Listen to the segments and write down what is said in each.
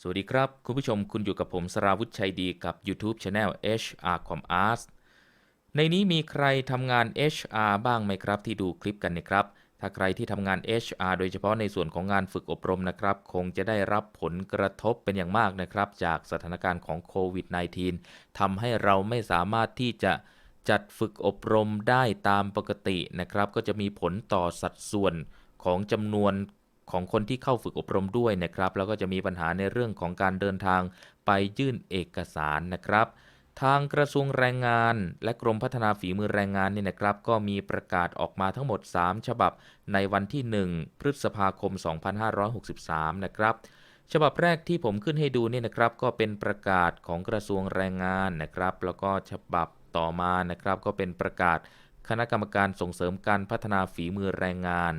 สวัสดีครับ คุณผู้ชมคุณอยู่กับผมสราวุธชัยดีกับ YouTube Channel HR Com Arts ในนี้มีใครทำงาน HR บ้างไหมครับ ที่ดูคลิปกันนะครับ ถ้าใครที่ทำงาน HR โดยเฉพาะในส่วนของงานฝึกอบรมนะครับ คงจะได้รับผลกระทบเป็นอย่างมากนะครับ จากสถานการณ์ของโควิด -19 ทำให้เราไม่สามารถที่จะจัดฝึกอบรมได้ตามปกตินะครับ ก็จะมีผลต่อสัดส่วนของจำนวน ของคนที่เข้าฝึกอบรมด้วยนะครับ แล้วก็จะมีปัญหาในเรื่องของการเดินทางไปยื่นเอกสารนะครับ ทางกระทรวงแรงงานและกรมพัฒนาฝีมือแรงงานเนี่ยนะครับ ก็มีประกาศออกมาทั้งหมด 3 ฉบับในวันที่ 1 พฤษภาคม 2563 นะครับฉบับแรกที่ผมขึ้นให้ดูเนี่ยนะครับ ก็เป็นประกาศของกระทรวงแรงงานนะครับ แล้วก็ฉบับต่อมานะครับ ก็เป็นประกาศ คณะกรรมการส่งเสริมการพัฒนาฝีมือแรงงาน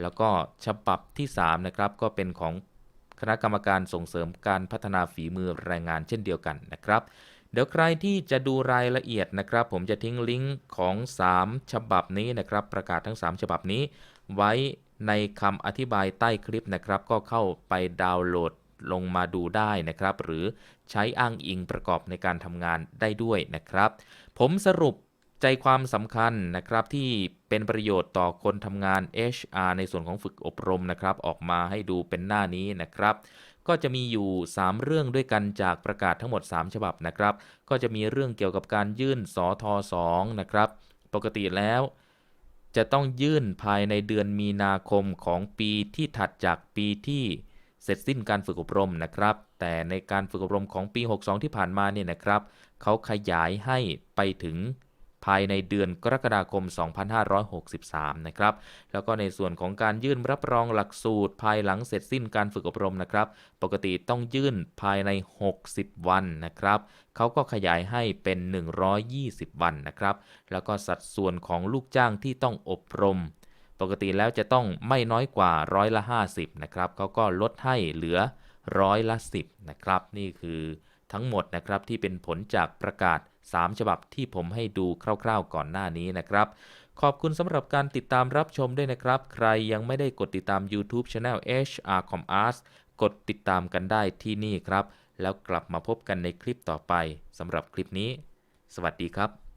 แล้วก็ฉบับที่3นะครับก็เป็นของคณะกรรมการส่งเสริมการพัฒนาฝีมือแรงงานเช่นเดียวกันนะครับ เดี๋ยวใครที่จะดูรายละเอียดนะครับ ผมจะทิ้งลิงก์ของ 3 ฉบับนี้นะครับ ประกาศทั้ง 3 ฉบับนี้ ไว้ในคำอธิบายใต้คลิปนะครับ ก็เข้าไปดาวน์โหลดลงมาดูได้นะครับ หรือใช้อ้างอิงประกอบในการทำงานได้ด้วยนะครับ ผมสรุป ใจความสำคัญนะครับที่เป็นประโยชน์ต่อคนทำงาน HR ในส่วนของฝึกอบรมนะครับ ออกมาให้ดูเป็นหน้านี้นะครับ ก็จะมีอยู่ 3 เรื่องด้วยกันจากประกาศทั้งหมด 3 ฉบับนะครับ ก็จะมีเรื่องเกี่ยวกับการยื่นสอทอ2นะครับ ปกติแล้ว จะต้องยื่นภายในเดือนมีนาคมของปีที่ถัดจากปีที่เสร็จสิ้นการฝึกอบรมนะครับ แต่ในการฝึกอบรมของปี 62 ที่ผ่านมาเนี่ยนะครับเขาขยายให้ไปถึง ภายในเดือนกรกฎาคม 2563 นะครับ แล้วก็ในส่วนของการยื่นรับรองหลักสูตร ภายหลังเสร็จสิ้นการฝึกอบรมนะครับ ปกติต้องยื่นภายใน 60 วันนะครับ เขาก็ขยายให้เป็น 120 วันนะครับ แล้วก็สัดส่วนของลูกจ้างที่ต้องอบรม ปกติแล้วจะต้องไม่น้อยกว่าร้อยละ 50 นะครับ เขาก็ลดให้เหลือร้อยละ 10 นะครับ นี่คือ ทั้งหมดนะครับที่เป็นผลจากประกาศ 3 ฉบับที่ผมให้ดูคร่าวๆก่อนหน้านี้นะครับ ขอบคุณสำหรับการติดตามรับชมด้วยนะครับ ใครยังไม่ได้กดติดตาม YouTube Channel HR Com Arts กดติดตามกันได้ที่นี่ครับ แล้วกลับมาพบกันในคลิปต่อไปสำหรับคลิปนี้ สวัสดีครับ